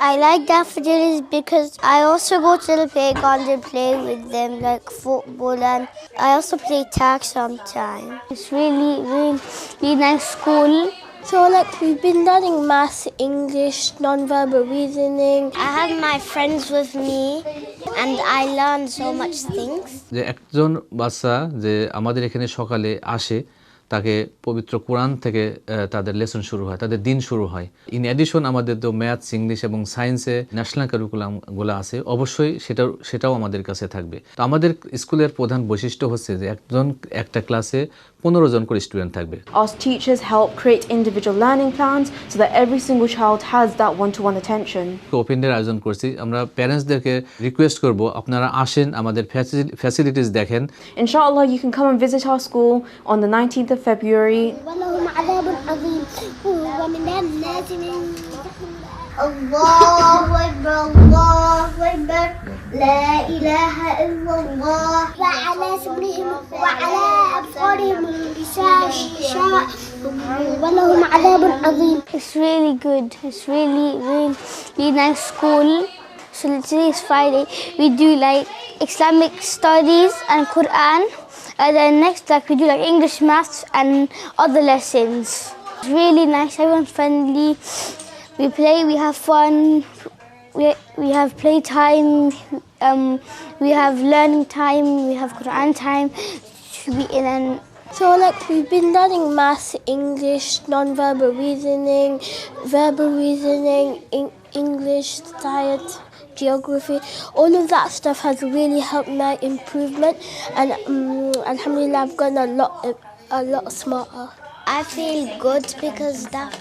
I like daffodils because I also go to the playground and play with them like football and I also play tag sometimes. It's really, really, really nice school. So like we've been learning maths, English, non-verbal reasoning. I have my friends with me and I learn so much things. যে একজন বাচ্চা যে আমাদের এখানে সকালে আসে তাকে পবিত্র কোরআন থেকে তাদের লেসন শুরু হয়, তাদের দিন শুরু হয়। ইন অ্যাডিশন আমাদের তো ম্যাথস ইংলিশ এবং সায়েন্সে ন্যাশনাল কারিকুলামগুলো আছে, অবশ্যই সেটা সেটাও আমাদের কাছে থাকবে। তো আমাদের স্কুলের প্রধান বৈশিষ্ট্য হচ্ছে যে একজন, একটা ক্লাসে পনেরো জন করে স্টুডেন্ট থাকবে Our teachers help create individual learning plans so that every single child has that one to one attention. Open ডের আয়োজন করছি আমরা প্যারেন্টসদেরকে রিকোয়েস্ট করব আপনারা আসেন আমাদের ফ্যাসিলিটিস দেখেন Inshallah, you can come and visit our school on the 19th of February. ولهم عذاب عظيم ومن الناس من الله أكبر الله أكبر لا إله إلا الله وعلى سمعهم وعلى أبصارهم غشاوة ولهم عذاب عظيم It's really good. It's really, really, really nice school. So today is Friday. We do like Islamic studies and Quran. And then next, like we do like English, maths, and other lessons. It's really nice. Everyone's friendly. We play. We have fun. We, we have playtime. Um, we have learning time. We have Quran time. In and so like we've been learning maths, English, non-verbal reasoning, verbal reasoning, in English, science, geography. All of that stuff has really helped my improvement, and um, Alhamdulillah, I've gotten a lot, a lot smarter. I feel good because that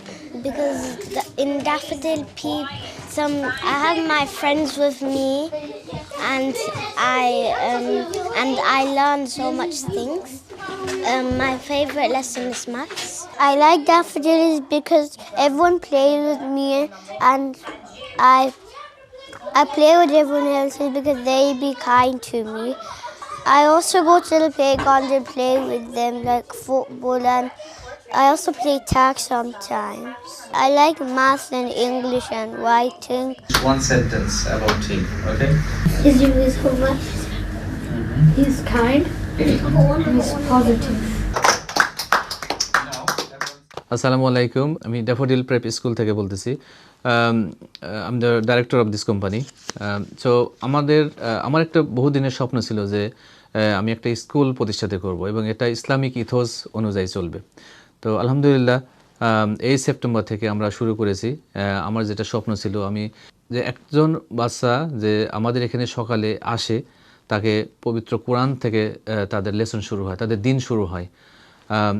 because in Daffodil Peep, some I have my friends with me, and I um, and I learn so much things. Um, my favorite lesson is maths. I like daffodils because everyone plays with me, and I I play with everyone else because they be kind to me. I also go to the playground and play with them like football and I also play tag sometimes. I like math and English and writing. one sentence about him okay His name is Homer. He's kind. He's positive. আসসালামু আলাইকুম আমি daffodil prep school থেকে বলতেছি আমি the director of this company so আমাদের আমার একটা বহুদিনের স্বপ্ন ছিল যে আমি একটা স্কুল প্রতিষ্ঠাতে করব এবং এটা ইসলামিক ইথোস অনুযায়ী চলবে তো আলহামদুলিল্লাহ এই সেপ্টেম্বর থেকে আমরা শুরু করেছি। আমার যেটা স্বপ্ন ছিল, আমি যে একজন বাচ্চা যে আমাদের এখানে সকালে আসে, তাকে পবিত্র কোরআন থেকে তাদের লেসন শুরু হয়, তাদের দিন শুরু হয়।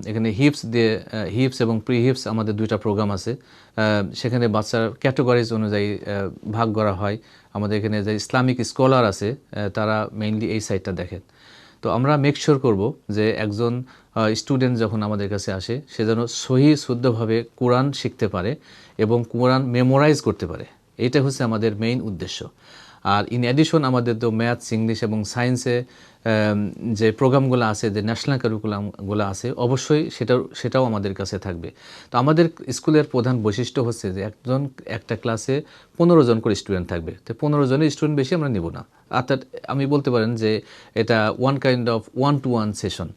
এখানে হিপস দিয়ে হিপস এবং প্রি হিপস আমাদের দুইটা প্রোগ্রাম আছে। সেখানে বাচ্চার ক্যাটাগরিজ অনুযায়ী ভাগ করা হয়। আমাদের এখানে যে ইসলামিক স্কলার আছে তারা মেইনলি এই সাইডটা দেখেন। তো আমরা মেকশোর করব যে একজন স্টুডেন্ট যখন আমাদের কাছে আসে, সে যেন সহি শুদ্ধভাবে কোরআন শিখতে পারে এবং কোরআন মেমোরাইজ করতে পারে। এটা হচ্ছে আমাদের মেইন উদ্দেশ্য। আর ইন অ্যাডিশন আমাদের তো ম্যাথস ইংলিশ এবং সায়েন্সে যে প্রোগ্রামগুলো আছে, যে ন্যাশনাল কারিকুলামগুলো আছে, অবশ্যই সেটাও সেটাও আমাদের কাছে থাকবে। তো আমাদের স্কুলের প্রধান বৈশিষ্ট্য হচ্ছে যে একজন, একটা ক্লাসে পনেরো জন করে স্টুডেন্ট থাকবে। তো পনেরো জনের স্টুডেন্ট বেশি আমরা নেব না। অর্থাৎ আমি বলতে পারেন যে এটা one kind of one to one session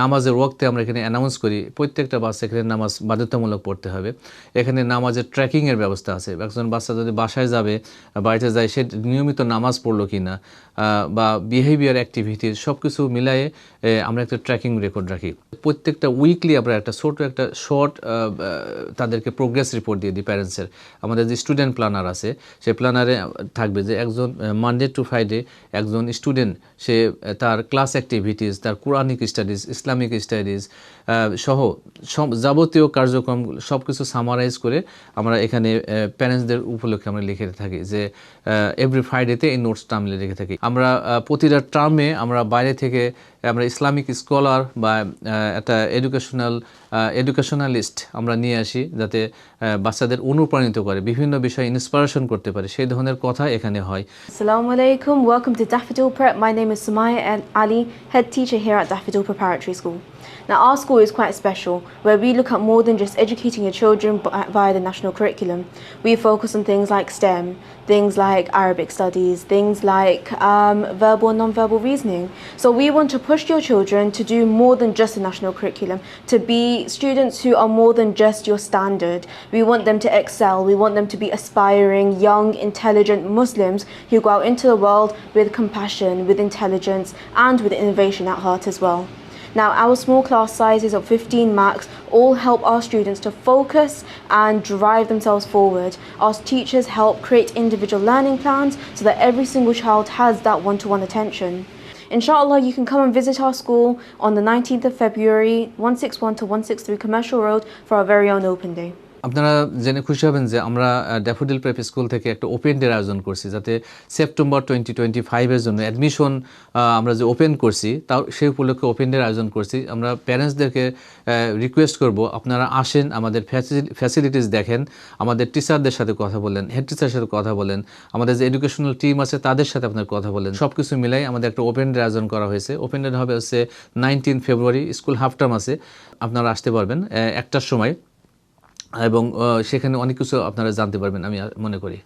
নামাজের ওয়াক্তে আমরা এখানে অ্যানাউন্স করি, প্রত্যেকটা বাচ্চা এখানে নামাজ বাধ্যতামূলক পড়তে হবে। এখানে নামাজের ট্র্যাকিংয়ের ব্যবস্থা আছে। একজন বাচ্চা যদি বাসায় যাবে, বাড়িতে যায়, সে নিয়মিত নামাজ পড়ল কি না বা বিহেভিয়ার অ্যাক্টিভিটিস সব কিছু মিলায়ে আমরা একটা ট্র্যাকিং রেকর্ড রাখি। প্রত্যেকটা উইকলি আমরা একটা ছোট একটা শর্ট তাদেরকে প্রোগ্রেস রিপোর্ট দিয়ে দিই প্যারেন্টসের আমাদের যে স্টুডেন্ট প্ল্যানার আছে, সে প্ল্যানারে থাকবে যে একজন মানডে টু ফ্রাইডে একজন স্টুডেন্ট সে তার ক্লাস অ্যাক্টিভিটিস তার কোরআনিক স্টাডিজ ইসলামিক স্টাডিজ সহ যাবতীয় কার্যক্রম সব কিছু সামারাইজ করে আমরা এখানে প্যারেন্টসদের উপলক্ষে আমরা লিখে থাকি যে এভরি ফ্রাইডেতে এই নোটসটা আমি লিখে থাকি। আমরা প্রতিটা টার্মে আমরা আমরা বাইরে থেকে, আমরা ইসলামিক স্কলার বা একটা এডুকেশনাল এডুকেশনালিস্ট আমরা নিয়ে আসি যাতে বাচ্চাদের অনুপ্রাণিত করে, বিভিন্ন বিষয়ে ইন্সপারেশন করতে পারে। সেই ধরনের কথা এখানে হয়। আসসালামু আলাইকুম welcome to Daffodil prep my name is Sumaiya and Ali head teacher here at Daffodil preparatory school Now, our school is quite special, where we look at more than just educating your children via the national curriculum. We focus on things like STEM, things like Arabic studies, things like um, verbal and non-verbal reasoning. So we want to push your children to do more than just the national curriculum, to be students who are more than just your standard. We want them to excel. We want them to be aspiring, young, intelligent Muslims who go out into the world with compassion, with intelligence, and with innovation at heart as well. Now, our small class sizes of 15 max all help our students to focus and drive themselves forward. Our teachers help create individual learning plans so that every single child has that one to one attention. Inshallah, you can come and visit our school on the 19th of February, 161 to 163 Commercial Road for our very own open day. আপনারা জেনে খুশি হবেন যে আমরা daffodil prep school থেকে একটা open ডের আয়োজন করছি, যাতে সেপ্টেম্বর টোয়েন্টি টোয়েন্টি ফাইভের জন্য অ্যাডমিশন আমরা যে ওপেন করছি, তাও সেই উপলক্ষে ওপেন ডের আয়োজন করছি। আমরা প্যারেন্টসদেরকে রিকোয়েস্ট করব, আপনারা আসেন, আমাদের ফ্যাসিলিটিস দেখেন, আমাদের টিচারদের সাথে কথা বলেন হেড টিচারের সাথে কথা বলেন, আমাদের যে এডুকেশনাল টিম আছে, তাদের সাথে আপনার কথা বলেন সব কিছু মিলাই আমাদের একটা ওপেন ডে আয়োজন করা হয়েছে। ওপেন ডে হবে হচ্ছে nineteen February school half term আছে, আপনারা আসতে পারবেন একটার সময়। এবং সেখানে অনেক কিছু আপনারা জানতে পারবেন আমি মনে করি।